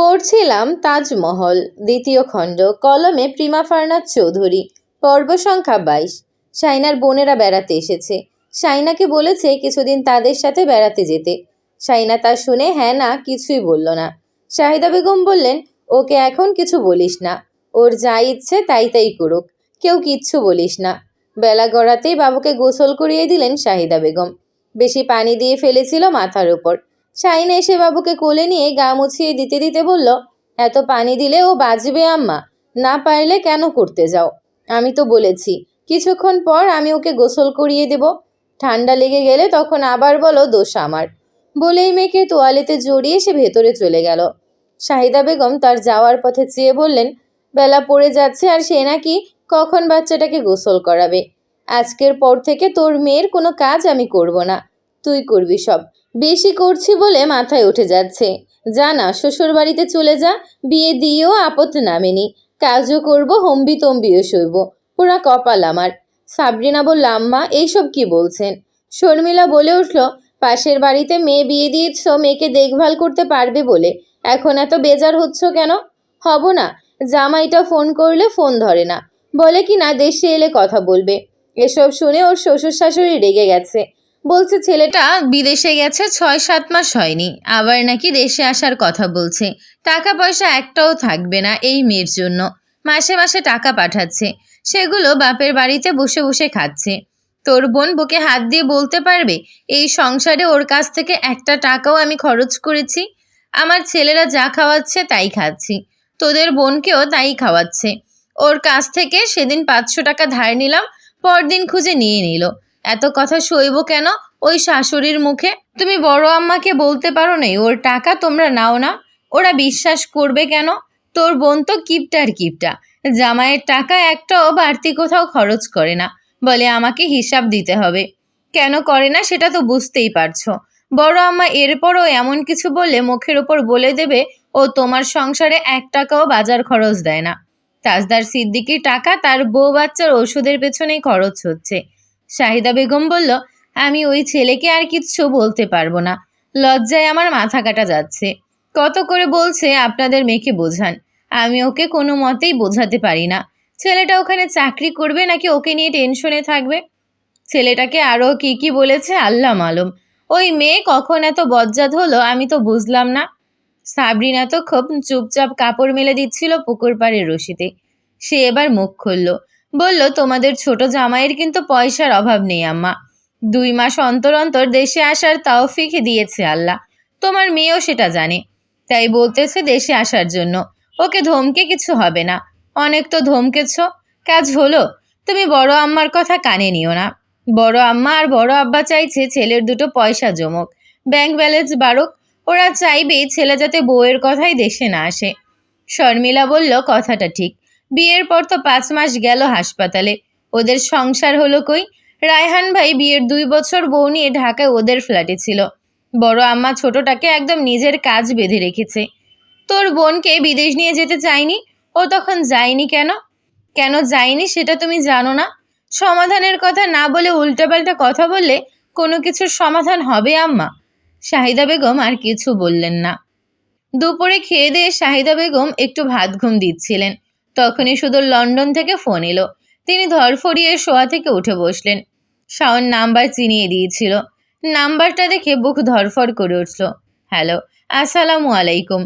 পড়ছিলাম তাজমহল, দ্বিতীয় খণ্ড, কলমে প্রিমা ফার্নাথ চৌধুরী, পর্ব সংখ্যা বাইশ। সাইনার বোনেরা বেড়াতে এসেছে। সাইনাকে বলেছে কিছুদিন তাদের সাথে বেড়াতে যেতে। সাইনা তা শুনে হ্যাঁ না কিছুই বলল না। শাহিদা বেগম বললেন, ওকে এখন কিছু বলিস না। ওর যা ইচ্ছে তাই তাই করুক। কেউ কিচ্ছু বলিস না। বেলা গড়াতেই বাবুকে গোসল করিয়ে দিলেন শাহিদা বেগম। বেশি পানি দিয়ে ফেলেছিল মাথার উপর শাইনা এসে বাবুকে কোলে নিয়ে গা মুছিয়ে দিতে দিতে বলল, এত পানি দিলে ও বাজবে আম্মা। না পারলে কেন করতে যাও? আমি তো বলেছি, কিছুক্ষণ পর আমি ওকে গোসল করিয়ে দেব। ঠান্ডা লেগে গেলে তখন আবার বলো দোষ আমার। বলেই মেয়েকে তোয়ালেতে জড়িয়ে সে ভেতরে চলে গেল। শাহিদা বেগম তার যাওয়ার পথে চেয়ে বললেন, বেলা পড়ে যাচ্ছে আর সে নাকি কখন বাচ্চাটাকে গোসল করাবে? আজকের পর থেকে তোর মেয়ের কোনো কাজ আমি করব না। তুই করবি সব। বেশি করছি বলে মাথায় উঠে যাচ্ছে। যা না শ্বশুর বাড়িতে চলে যা, বিয়ে দিয়েও আপদ নামেনি। কাজও করব, হম্বি তম্বিও সইব। পুরা কপাল আমার। সাবরিনা বলল, আম্মা, এইসব কি বলছেন? শর্মিলা বলে উঠল, পাশের বাড়িতে মেয়ে বিয়ে দিয়েছ, মেয়েকে দেখভাল করতে পারবে বলে। এখন এত বেজার হচ্ছ কেন? হব না। জামাইটা ফোন করলে ফোন ধরে না। বলে কি না, দেশে এলে কথা বলবে। এসব শুনে ওর শ্বশুর শাশুড়ি রেগে গেছে। বলছে, ছেলেটা বিদেশে গেছে ছয় সাত মাস হয়নি। আবার নাকি দেশে আসার কথা বলছে। টাকা পয়সা একটাও থাকবে না এই মেয়ের জন্য। মাসে মাসে টাকা পাঠাচ্ছে। সেগুলো বাপের বাড়িতে বসে বসে খাচ্ছে। তোর বোন বুকে হাত দিয়ে বলতে পারবে, এই সংসারে ওর কাছ থেকে একটা টাকাও আমি খরচ করেছি? আমার ছেলেরা যা খাওয়াচ্ছে তাই খাচ্ছি। তোদের বোনকেও তাই খাওয়াচ্ছে। ওর কাছ থেকে সেদিন পাঁচশো টাকা ধার নিলাম, পরদিন খুঁজে নিয়ে নিল। এত কথা সইব কেন? ওই শাশুড়ির মুখে? তুমি বড় আম্মাকে বলতে পারো নাই, ওর টাকা তোমরা নাও না। ওরা বিশ্বাস করবে কেন? তোর বোন তো কিপটার কিপটা। জামাইয়ের টাকা একটাও বাড়তি কোথাও খরচ করে না। বলে আমাকে হিসাব দিতে হবে। কেন করে না সেটা তো বুঝতেই পারছ। বড় আম্মা এরপরও এমন কিছু বললে মুখের ওপর বলে দেবে, ও তোমার সংসারে এক টাকাও বাজার খরচ দেয় না। তাজদার সিদ্দিকির টাকা তার বউ বাচ্চার ওষুধের পেছনেই খরচ হচ্ছে। শাহিদা বেগম বলল, আমি ওই ছেলেকে আর কিচ্ছু বলতে পারব না। লজ্জায় আমার মাথা কাটা যাচ্ছে। কত করে বলছে আপনাদের মেয়েকে বোঝান। আমি ওকে কোনো মতেই বোঝাতে পারি না। ছেলেটা ওখানে চাকরি করবে নাকি ওকে নিয়ে টেনশনে থাকবে? ছেলেটাকে আরও কি কি বলেছে আল্লাহ মালুম। ওই মেয়ে কখন এত বজ্জাত হলো আমি তো বুঝলাম না। সাবরিনা তো খুব চুপচাপ কাপড় মেলে দিচ্ছিল পুকুর পাড়ের রশিতে। সে এবার মুখ খুলল। বলল, তোমাদের ছোট জামাইয়ের কিন্তু পয়সার অভাব নেই, আম্মা। দুই মাস অন্তর অন্তর দেশে আসার তাও তাওফিক দিয়েছে আল্লাহ। তোমার মেয়েও সেটা জানে। তাই বলতেছে দেশে আসার জন্য। ওকে ধমকে কিছু হবে না। অনেক তো ধমকেছ। কাজ হলো, তুমি বড় আম্মার কথা কানে নিও না। বড় আম্মা আর বড় আব্বা চাইছে ছেলের দুটো পয়সা জমক। ব্যাংক ব্যালেন্স বাড়ুক। ওরা চাইবে ছেলে যাতে বউয়ের কথাই দেশে না আসে। শর্মিলা বলল, কথাটা ঠিক। বিয়ের পর তো পাঁচ মাস গেল হাসপাতালে। ওদের সংসার হলো কই? রায়হান ভাই বিয়ের দুই বছর বউ নিয়ে ঢাকায় ওদের ফ্ল্যাটে ছিল। বড় আম্মা ছোটটাকে একদম নিজের কাজ বেঁধে রেখেছে। তোর বোনকে বিদেশ নিয়ে যেতে চাইনি? ও তখন যায়নি কেন? কেন যায়নি সেটা তুমি জানো না? সমাধানের কথা না বলে উল্টাপাল্টা কথা বললে কোনো কিছুর সমাধান হবে আম্মা? শাহিদা বেগম আর কিছু বললেন না। দুপুরে খেয়ে দিয়ে শাহিদা বেগম একটু ভাত ঘুম দিচ্ছিলেন। তখনই শুধু লন্ডন থেকে ফোন এলো। তিনি ধরফড়িয়ে শোয়া থেকে উঠে বসলেন। শাওন নাম্বার চিনিয়ে দিয়েছিল। নাম্বারটা দেখে বুক ধরফড় করে উঠল। হ্যালো, আসসালামু আলাইকুম।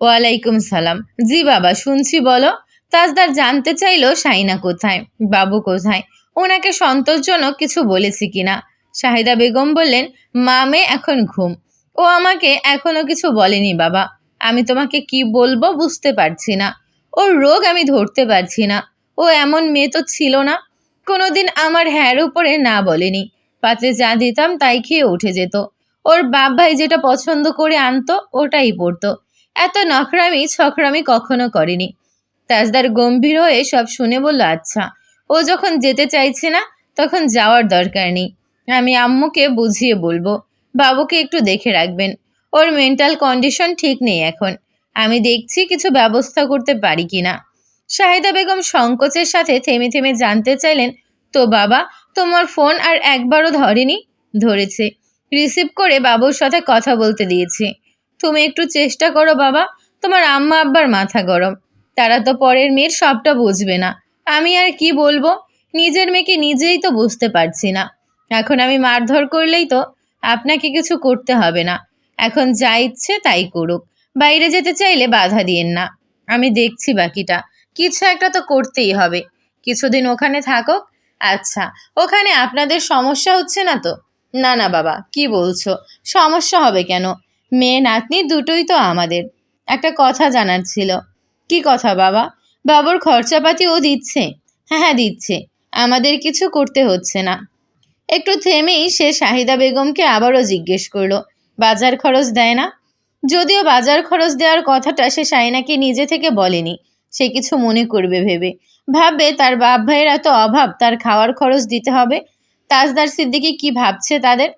ওয়ালাইকুম সালাম। জি বাবা, শুনছি বলো। তাজদার জানতে চাইলো সাইনা কোথায়, বাবু কোথায়? ওনাকে সন্তোষজনক কিছু বলেছি কিনা? শাহিদা বেগম বললেন মা মেয়ে এখন ঘুম। ও আমাকে এখনও কিছু বলেনি বাবা। আমি তোমাকে কি বলব বুঝতে পারছি না। ওর রোগ আমি ধরতে পারছি না। ও এমন মেয়ে তো ছিল না। কোনোদিন আমার হ্যার উপরে না বলেনি। পাতে যা দিতাম তাই খেয়ে উঠে যেত। ওর বাপ ভাই যেটা পছন্দ করে আনতো, ওটাই পড়তো এত নখরামি, ছখরামি কখনো করেনি। তাজদার গম্ভীর হয়ে সব শুনে বলল আচ্ছা ও যখন যেতে চাইছে না, তখন যাওয়ার দরকার নেই। আমি আম্মুকে বুঝিয়ে বলব। বাবুকে একটু দেখে রাখবেন। ওর মেন্টাল কন্ডিশন ঠিক নেই এখন। আমি দেখছি কিছু ব্যবস্থা করতে পারি কি না শাহিদা বেগম সংকোচের সাথে থেমে থেমে জানতে চাইলেন, তো বাবা, তোমার ফোন আর একবারও ধরেনি? ধরেছে। রিসিভ করে বাবুর সাথে কথা বলতে দিয়েছে। তুমি একটু চেষ্টা করো বাবা, তোমার আম্মা আব্বার মাথা গরম। তারা তো পরের মেয়ের সবটা বুঝবে না। আমি আর কি বলব? নিজের মেয়েকে নিজেই তো বুঝতে পারছি না। এখন আমি মারধর করলেই তো আপনাকে কিছু করতে হবে না। এখন যা ইচ্ছে তাই করুক। বাইরে যেতে চাইলে বাধা দিয়েন না। আমি দেখছি বাকিটা। কিছু একটা তো করতেই হবে। কিছুদিন ওখানে থাকুক। আচ্ছা ওখানে আপনাদের সমস্যা হচ্ছে না তো? না না বাবা, কি বলছো? সমস্যা হবে কেন? মেয়ে নাতনি দুটোই তো আমাদের। একটা কথা জানার ছিল। কি কথা বাবা? বাবুর খরচাপাতি ও দিচ্ছে। হ্যাঁ হ্যাঁ দিচ্ছে। আমাদের কিছু করতে হচ্ছে না। একটু থেমেই সে শাহিদা বেগমকে আবারও জিজ্ঞেস করল, বাজার খরচ দেয় না? যদিও বাজার খরচ দেওয়ার কথাটা সে সাইনাকে নিজে থেকে বলেনি। সে কিছু মনে করবে ভেবে। ভাববে তার বাপ ভাইয়ের এত অভাব, তার খাওয়ার খরচ দিতে হবে। তাজদার সিদ্দিকি কি ভাবছে তাদের?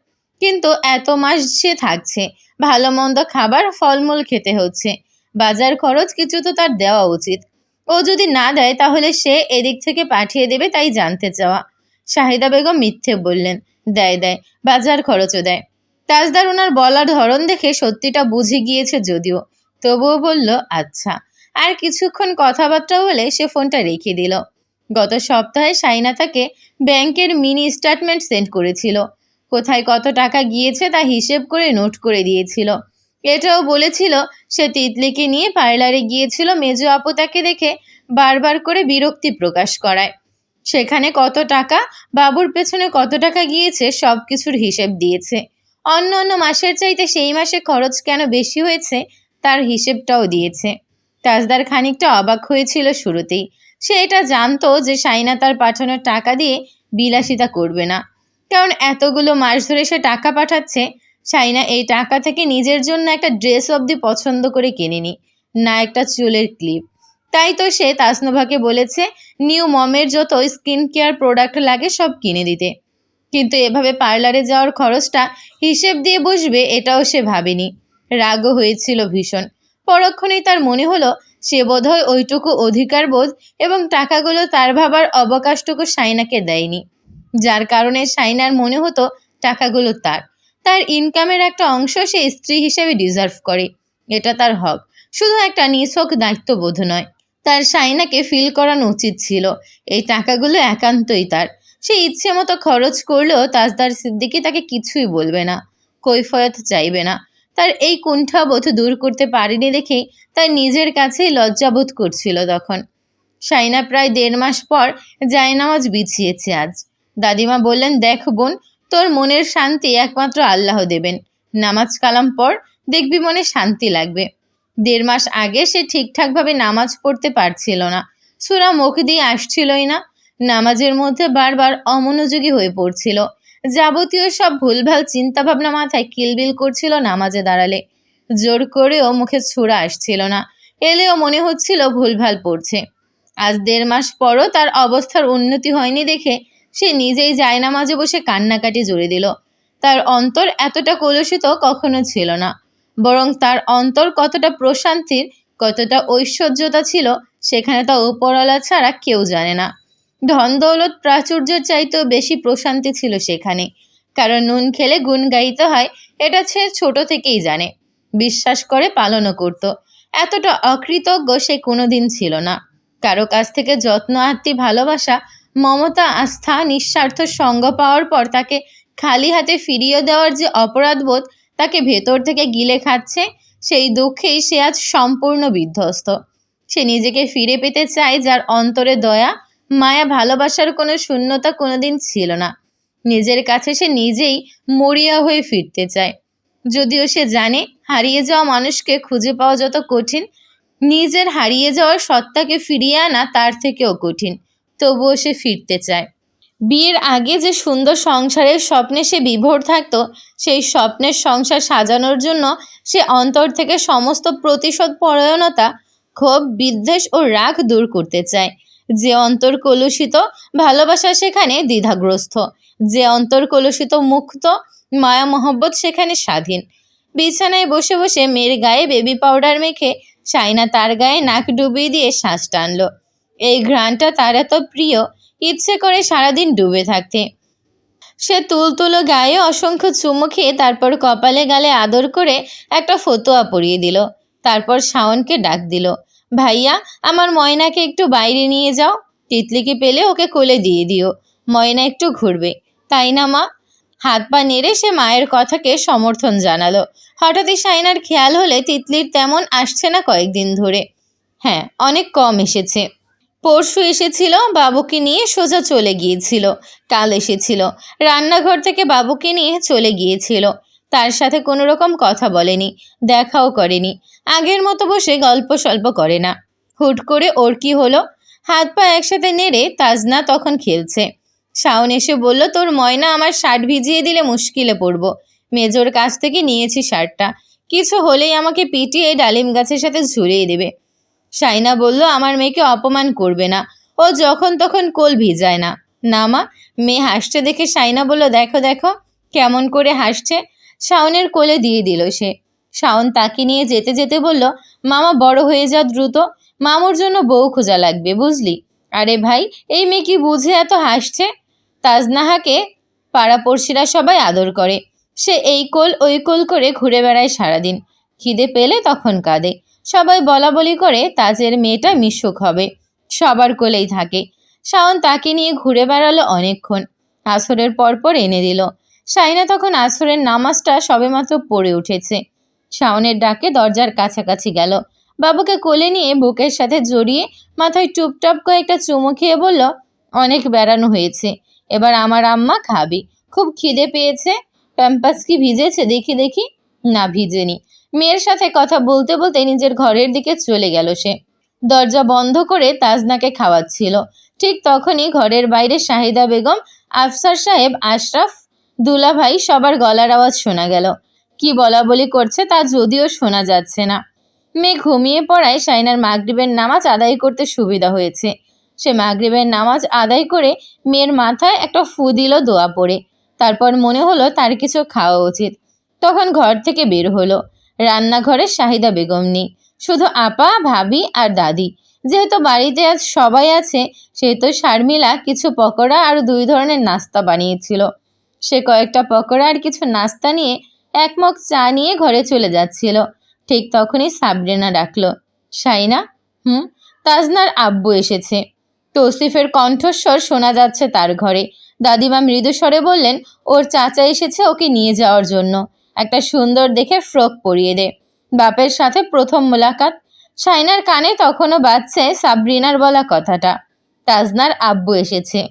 কিন্তু এত মাস সে থাকছে। ভালো মন্দ খাবার, ফলমূল খেতে হচ্ছে। বাজার খরচ কিছু তো তার দেওয়া উচিত। ও যদি না দেয়, তাহলে সে এদিক থেকে পাঠিয়ে দেবে তাই জানতে চাওয়া। শাহিদা বেগম মিথ্যে বললেন, দেয় দেয়। বাজার খরচও দেয়। তাজদার ওনার বলার ধরন দেখে সত্যিটা বুঝে গিয়েছে যদিও। তবুও বলল আচ্ছা। আর কিছুক্ষণ কথাবার্তা বলে সে ফোনটা রেখে দিল। গত সপ্তাহে সাইনা তাকে ব্যাংকের মিনি স্টেটমেন্ট সেন্ড করেছিল। কোথায় কত টাকা গিয়েছে তা হিসেব করে নোট করে দিয়েছিল। এটাও বলেছিল, সে তিতলিকে নিয়ে পার্লারে গিয়েছিল মেজো আপু তাকে দেখে বারবার করে বিরক্তি প্রকাশ করায়। সেখানে কত টাকা, বাবুর পেছনে কত টাকা গিয়েছে সব কিছুর হিসেব দিয়েছে। অন্য অন্য মাসের চাইতে সেই মাসে খরচ কেন বেশি হয়েছে, তার হিসেবটাও দিয়েছে। তাজদার খানিকটা অবাক হয়েছিল শুরুতেই। সে এটা জানতো যে সাইনা তার পাঠানো টাকা দিয়ে বিলাসিতা করবে না। কারণ এতগুলো মাস ধরে সে টাকা পাঠাচ্ছে, সাইনা এই টাকা থেকে নিজের জন্য একটা ড্রেস অবধি পছন্দ করে কিনেনি, না একটা চুলের ক্লিপ। তাই তো সে তাসনোভাকে বলেছে, নিউ মমের যত স্কিন কেয়ার প্রোডাক্ট লাগে সব কিনে দিতে। কিন্তু এভাবে পার্লারে যাওয়ার খরচটা হিসেব দিয়ে বসবে এটাও সে ভাবেনি। রাগও হয়েছিল ভীষণ। পরক্ষণেই তার মনে হলো, সে বোধহয় ওইটুকু অধিকার বোধ এবং টাকাগুলো তার ভাবার অবকাশটুকু সাইনাকে দেয়নি। যার কারণে সাইনার মনে হতো, টাকাগুলো তার। তার ইনকামের একটা অংশ সে স্ত্রী হিসেবে ডিজার্ভ করে। এটা তার হক। শুধু একটা নিছক দায়িত্ববোধ নয়। তার সাইনাকে ফিল করানো উচিত ছিল। এই টাকাগুলো একান্তই তার। সে ইচ্ছে মতো খরচ করলেও তাজদার সিদ্দিকি তাকে কিছুই বলবে না, কৈফয়ত চাইবে না। তার এই কুণ্ঠাবোধ দূর করতে পারেনি দেখেই তার নিজের কাছেই লজ্জাবোধ করছিল তখন। সাইনা প্রায় দেড় মাস পর জায়নামাজ বিছিয়েছে আজ। দাদিমা বললেন, দেখ বোন, তোর মনের শান্তি একমাত্র আল্লাহ দেবেন। নামাজ কালাম পর দেখবি মনে শান্তি লাগবে। দেড় মাস আগে সে ঠিকঠাকভাবে নামাজ পড়তে পারছিল না। সুরা মুখ দিয়ে আসছিলই না। নামাজের মধ্যে বারবার অমনোযোগী হয়ে পড়ছিল। যাবতীয় সব ভুলভাল চিন্তাভাবনা মাথায় কিলবিল করছিল নামাজে দাঁড়ালে। জোর করেও মুখে ছোড়া আসছিল না। এলেও মনে হচ্ছিল ভুলভাল পড়ছে। আজ দেড় মাস পরও তার অবস্থার উন্নতি হয়নি দেখে সে নিজেই জায়নামাজে বসে কান্নাকাটি জুড়ে দিল। তার অন্তর এতটা কলুষিত কখনো ছিল না। বরং তার অন্তর কতটা প্রশান্তির, কতটা ঐশ্বর্যতা ছিল, সেখানে তা উপরওয়ালা ছাড়া কেউ জানে না। ধন দৌলত প্রাচুর্যের চাইতেও বেশি প্রশান্তি ছিল সেখানে। কারণ নুন খেলে গুণ গাইতে হয়, এটা সে ছোট থেকেই জানে। বিশ্বাস করে পালনও করত। এতটা অকৃতজ্ঞ সে কোনোদিন ছিল না। কারও কাছ থেকে যত্ন, আত্মি, ভালোবাসা, মমতা, আস্থা, নিঃস্বার্থ সঙ্গ পাওয়ার পর তাকে খালি হাতে ফিরিয়ে দেওয়ার যে অপরাধবোধ তাকে ভেতর থেকে গিলে খাচ্ছে, সেই দুঃখেই সে আজ সম্পূর্ণ বিধ্বস্ত। সে নিজেকে ফিরে পেতে চায় যার অন্তরে দয়া মায়া ভালোবাসার কোনো শূন্যতা কোনোদিন ছিল না। নিজের কাছে সে নিজেই মরিয়া হয়ে ফিরতে চায়। যদিও সে জানে হারিয়ে যাওয়া মানুষকে খুঁজে পাওয়া যত কঠিন, নিজের হারিয়ে যাওয়ার সত্তাকে ফিরিয়ে আনা তার থেকেও কঠিন, তবুও সে ফিরতে চায়। বিয়ের আগে যে সুন্দর সংসারের স্বপ্নে সে বিভোর থাকতো, সেই স্বপ্নের সংসার সাজানোর জন্য সে অন্তর থেকে সমস্ত প্রতিশোধ পরায়ণতা ক্ষোভ, বিদ্বেষ ও রাগ দূর করতে চায়। যে অন্তর কলুষিত ভালোবাসা সেখানে দ্বিধাগ্রস্ত, যে অন্তর কলুষিত মুক্ত মায়া মহব্বত সেখানে স্বাধীন। বিছানায় বসে বসে মেয়ের গায়ে বেবি পাউডার মেখে সাইনা তার গায়ে নাক ডুবিয়ে দিয়ে শ্বাস টানলো। এই ঘ্রাণটা তার এত প্রিয়, ইচ্ছে করে সারাদিন ডুবে থাকতে। সে তুলতুলো গায়ে অসংখ্য চুমু খেয়ে তারপর কপালে গালে আদর করে একটা ফতোয়া পরিয়ে দিল। তারপর শাওনকে ডাক দিল। ভাইয়া, আমার ময়নাকে একটু বাইরে নিয়ে যাও। তিতলিকে পেলে ওকে কোলে দিয়ে দিও। ময়না একটু ঘুরবে। তাই না, মা? হাত পা নেড়ে সে মায়ের কথাকে সমর্থন জানালো। হঠাৎই সাইনার খেয়াল হলে তিতলির তেমন আসছে না কয়েকদিন ধরে। হ্যাঁ অনেক কম এসেছে। পরশু এসেছিল, বাবুকে নিয়ে সোজা চলে গিয়েছিল। কাল এসেছিল। রান্নাঘর থেকে বাবুকে নিয়ে চলে গিয়েছিল। তার সাথে কোনো রকম কথা বলেনি, দেখাও করেনি। আগের মতো বসে গল্প সল্প করে না। হুট করে ওর কি হলো? হাত পা একসাথে নেড়ে তাজনা তখন খেলছে। শাওন এসে বলল, তোর ময়না আমার শার্ট ভিজিয়ে দিলে মুশকিলে পড়ব। মেজোর কাছ থেকে নিয়েছি শার্টটা। কিছু হলেই আমাকে পিটিয়ে ডালিম গাছের সাথে ঝুলিয়ে দেবে। সাইনা বলল, আমার মেয়েকে অপমান করবে না। ও যখন তখন কোল ভিজায় না। না মা। মেয়ে হাসছে দেখে সাইনা বলল, দেখো দেখো, কেমন করে হাসছে। শাওনের কোলে দিয়ে দিল সে। শাওন তাকে নিয়ে যেতে যেতে বলল, মামা বড় হয়ে যা দ্রুত, মামুর জন্য বউ খোঁজা লাগবে, বুঝলি? আরে ভাই, এই মেয়ে কি বুঝে এত হাসছে? তাজনাহাকে পাড়াপড়শিরা সবাই আদর করে। সে এই কোল, ওই কোল করে ঘুরে বেড়ায় সারাদিন। খিদে পেলে তখন কাঁদে। সবাই বলা বলি করে, তাজের মেয়েটা মিশুক হবে। সবার কোলেই থাকে। শাওন তাকে নিয়ে ঘুরে বেড়ালো অনেকক্ষণ। আসরের পরপর এনে দিল। সাইনা তখন আসরের নামাজটা সবেমাত্র পড়ে উঠেছে। শাওনের ডাকে দরজার কাছাকাছি গেল। বাবুকে কোলে নিয়ে বুকের সাথে জড়িয়ে মাথায় টুপটাপ করে একটা চুমু খেয়ে বলল, অনেক বেড়ানো হয়েছে। এবার আমার আম্মা খাবি। খুব খিদে পেয়েছে। প্যাম্পাস কি ভিজেছে? দেখি দেখি। না, ভিজেনি। মেয়ের সাথে কথা বলতে বলতে নিজের ঘরের দিকে চলে গেল সে। দরজা বন্ধ করে তাজনাকে খাওয়াচ্ছিল। ঠিক তখনই ঘরের বাইরে শাহিদা বেগম, আফসার সাহেব, আশরাফ দুলাভাই সবার গলার আওয়াজ শোনা গেল। কি বলা বলি করছে তা যদিও শোনা যাচ্ছে না। মেয়ে ঘুমিয়ে পড়ায় সাইনার মাগরিবের নামাজ আদায় করতে সুবিধা হয়েছে। সে মাগরিবের নামাজ আদায় করে মেয়ের মাথায় একটা ফু দিল দোয়া পড়ে। তারপর মনে হলো তার কিছু খাওয়া উচিত। তখন ঘর থেকে বের হলো। রান্নাঘরে শাহিদা বেগম নেই। শুধু আপা, ভাবি আর দাদি। যেহেতু বাড়িতে আজ সবাই আছে, সেহেতু শারমিলা কিছু পকোড়া আর দুই ধরনের নাস্তা বানিয়েছিল। সে কয়েকটা পকোড়া আর কিছু নাস্তা নিয়ে এক মগ চা নিয়ে ঘরে চলে যাচ্ছিল। ঠিক তখনই সাবরিনা ডাকলো সাইনা হুম, তাজনার আব্বু এসেছে। তৌসিফের কণ্ঠস্বর শোনা যাচ্ছে তার ঘরে। দাদিমা মৃদু স্বরে বললেন, ওর চাচা এসেছে ওকে নিয়ে যাওয়ার জন্য। একটা সুন্দর দেখে ফ্রক পরিয়ে দে। বাপের সাথে প্রথম মোলাকাত। সাইনার কানে তখনও বাজছে সাবরিনার বলা কথাটা। তাজনার আব্বু এসেছে।